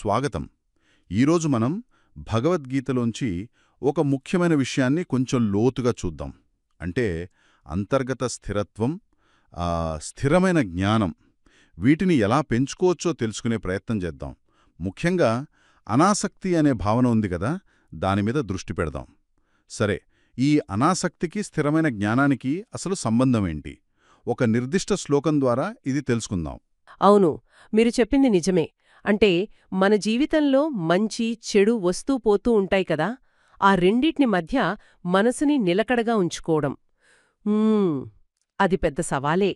స్వాగతం. ఈరోజు మనం భగవద్గీతలోంచి ఒక ముఖ్యమైన విషయాన్ని కొంచెం లోతుగా చూద్దాం. అంటే అంతర్గత స్థిరత్వం స్థిరమైన జ్ఞానం వీటిని ఎలా పెంచుకోవచ్చో తెలుసుకునే ప్రయత్నం చేద్దాం. ముఖ్యంగా అనాసక్తి అనే భావన ఉంది కదా దానిమీద దృష్టి పెడదాం. సరే ఈ అనాసక్తికి స్థిరమైన జ్ఞానానికి అసలు సంబంధం ఏంటి? ఒక నిర్దిష్ట శ్లోకం ద్వారా ఇది తెలుసుకుందాం. అవును మీరు చెప్పింది నిజమే. అంటే మన జీవితంలో మంచి చెడు వస్తూ పోతూ ఉంటాయి కదా ఆ రెండిటిని మధ్య మనసుని నిలకడగా ఉంచుకోవడం. అది పెద్ద సవాలే.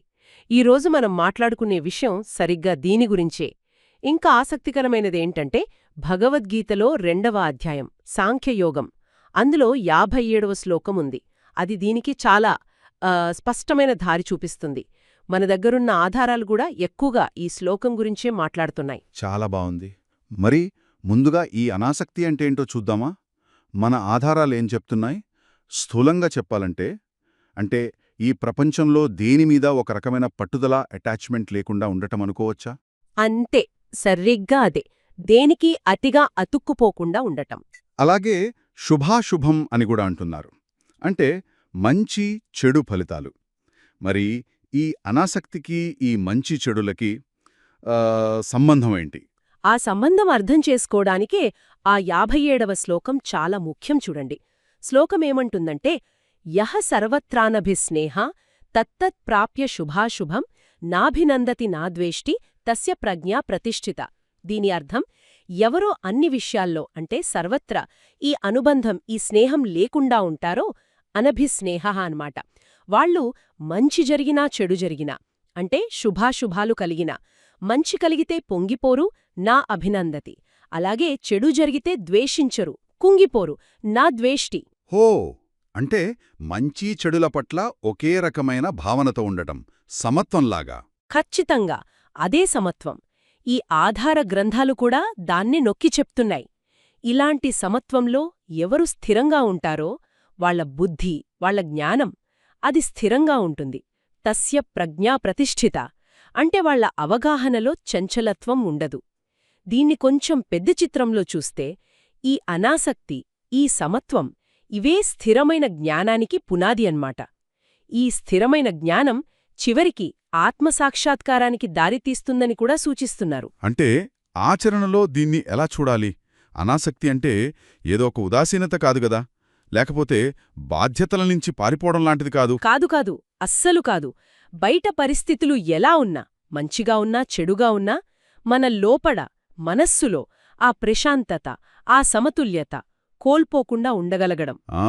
ఈరోజు మనం మాట్లాడుకునే విషయం సరిగ్గా దీని గురించే. ఇంకా ఆసక్తికరమైనదేంటంటే భగవద్గీతలో రెండవ అధ్యాయం సాంఖ్యయోగం. అందులో యాభై ఏడవ శ్లోకం ఉంది అది దీనికి చాలా స్పష్టమైన దారి చూపిస్తుంది. మన దగ్గరున్న ఆధారాలు కూడా ఎక్కువగా ఈ శ్లోకం గురించే మాట్లాడుతున్నాయి. చాలా బావుంది మరి ముందుగా ఈ అనాసక్తి అంటే ఏంటో చూద్దామా? మన ఆధారాలు ఏం చెప్తున్నాయి? స్థూలంగా చెప్పాలంటే అంటే ఈ ప్రపంచంలో దేనిమీద ఒక రకమైన పట్టుదల అటాచ్మెంట్ లేకుండా ఉండటం అనుకోవచ్చా? అంతే. సరిగ్గా అదే. దేనికి అతిగా అతుక్కుపోకుండా ఉండటం. అలాగే శుభాశుభం అని కూడా అంటున్నారు. అంటే మంచి చెడు ఫలితాలు. మరి ఈ అనాసక్తికి ఈ మంచి చెడులకి సంబంధం ఏంటి ఆ సంబంధం అర్థం చేసుకోవడానికే ఆ యాభై ఏడవ శ్లోకం చాలా ముఖ్యం చూడండి. శ్లోకమేమంటుందంటే యహ సర్వత్రానభిస్నేహ తత్తత్ ప్రాప్య శుభాశుభం నాభినందతి నాద్వేష్టి తస్య ప్రజ్ఞా ప్రతిష్ఠిత. దీని అర్థం ఎవరో అన్ని విషయాల్లో అంటే సర్వత్రా ఈ అనుబంధం ఈ స్నేహం లేకుండా ఉంటారో అనభిస్నేహ అన్నమాట. వాళ్ళు మంచి జరిగినా చెడు జరిగినా అంటే శుభాశుభాలు కలిగినా మంచి కలిగితే పొంగిపోరు నా అభినందతి. అలాగే చెడు జరిగితే ద్వేషించరు కుంగిపోరు నా ద్వేష్టి. హో! అంటే మంచి చెడుల పట్ల ఒకే రకమైన భావనతో ఉండటం సమత్వంలాగా. ఖచ్చితంగా అదే సమత్వం. ఈ ఆధార గ్రంథాలు కూడా దాన్ని నొక్కి చెప్తున్నాయి. ఇలాంటి సమత్వంలో ఎవరు స్థిరంగా ఉంటారో వాళ్ళ బుద్ధి వాళ్ళ జ్ఞానం అది స్థిరంగా ఉంటుంది. తస్య ప్రజ్ఞా ప్రతిష్ఠిత. అంటే వాళ్ళ అవగాహనలో చంచలత్వం ఉండదు. దీన్ని కొంచెం పెద్ద చిత్రంలో చూస్తే ఈ అనాసక్తి ఈ సమత్వం ఇవే స్థిరమైన జ్ఞానానికి పునాది అన్మాట ఈ స్థిరమైన జ్ఞానం చివరికి ఆత్మసాక్షాత్కారానికి దారితీస్తుందని కూడా సూచిస్తున్నారు. అంటే ఆచరణలో దీన్ని ఎలా చూడాలి? అనాసక్తి అంటే ఏదో ఒక ఉదాసీనత కాదు గదా లేకపోతే బాధ్యతల నుంచి పారిపోవడం లాంటిది కాదు. కాదు కాదు. అస్సలు కాదు. బయట పరిస్థితులు ఎలా ఉన్నా మంచిగా ఉన్నా చెడుగా ఉన్నా మన లోపడ మనస్సులో ఆ ప్రశాంతత ఆ సమతుల్యత కోల్పోకుండా ఉండగలగడం. ఆ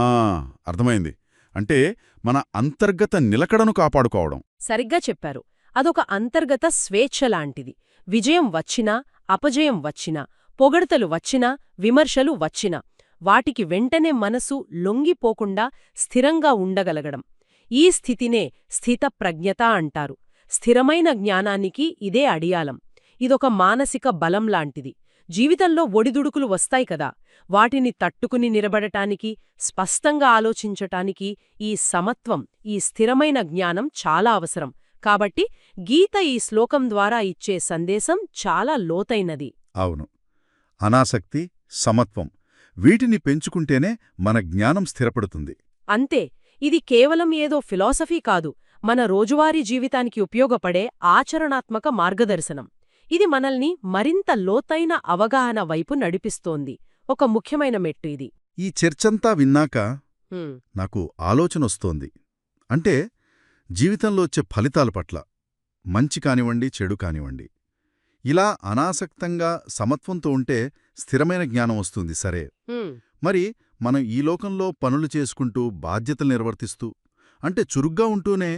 అర్థమైంది. అంటే మన అంతర్గత నిలకడను కాపాడుకోవడం. సరిగ్గా చెప్పారు. అదొక అంతర్గత స్వేచ్ఛ లాంటిది. విజయం వచ్చినా అపజయం వచ్చినా పొగడ్తలు వచ్చినా విమర్శలు వచ్చినా వాటికి వెంటనే మనసు లొంగిపోకుండా స్థిరంగా ఉండగలగడం. ఈ స్థితినే స్థితప్రజ్ఞత అంటారు. స్థిరమైన జ్ఞానానికి ఇదే అడియాలం. ఇదొక మానసిక బలం లాంటిది. జీవితంలో ఒడిదుడుకులు వస్తాయి కదా. వాటిని తట్టుకుని నిలబడటానికి స్పష్టంగా ఆలోచించటానికి ఈ సమత్వం ఈ స్థిరమైన జ్ఞానం చాలా అవసరం. కాబట్టి గీత ఈ శ్లోకం ద్వారా ఇచ్చే సందేశం చాలా లోతైనది. అవును. అనాసక్తి సమత్వం. వీటిని పెంచుకుంటేనే మన జ్ఞానం స్థిరపడుతుంది. అంతే ఇది కేవలం ఏదో ఫిలాసఫీ కాదు మన రోజువారీ జీవితానికి ఉపయోగపడే ఆచరణాత్మక మార్గదర్శనం. ఇది మనల్ని మరింత లోతైన అవగాహన వైపు నడిపిస్తోంది. ఒక ముఖ్యమైన మెట్టు ఇది. ఈ చర్చంతా విన్నాక నాకు ఆలోచనొస్తోంది. అంటే జీవితంలో వచ్చే ఫలితాల పట్ల. మంచి కానివ్వండి చెడు కానివ్వండి. ఇలా అనాసక్తంగా సమత్వంతో ఉంటే స్థిరమైన జ్ఞానం వస్తుంది. సరే. మరి మనం ఈ లోకంలో పనులు చేసుకుంటూ బాధ్యతలు నిర్వర్తిస్తూ అంటే చురుగ్గా ఉంటూనే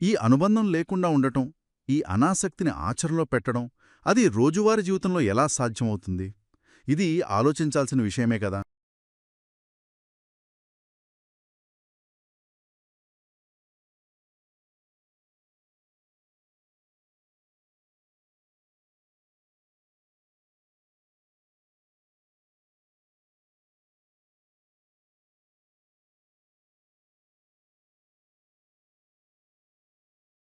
ఈ అనుబంధం లేకుండా ఉండటం ఈ అనాసక్తిని ఆచరణలో పెట్టడం అది రోజువారీ జీవితంలో ఎలా సాధ్యమవుతుంది? ఇది ఆలోచించాల్సిన విషయమే కదా.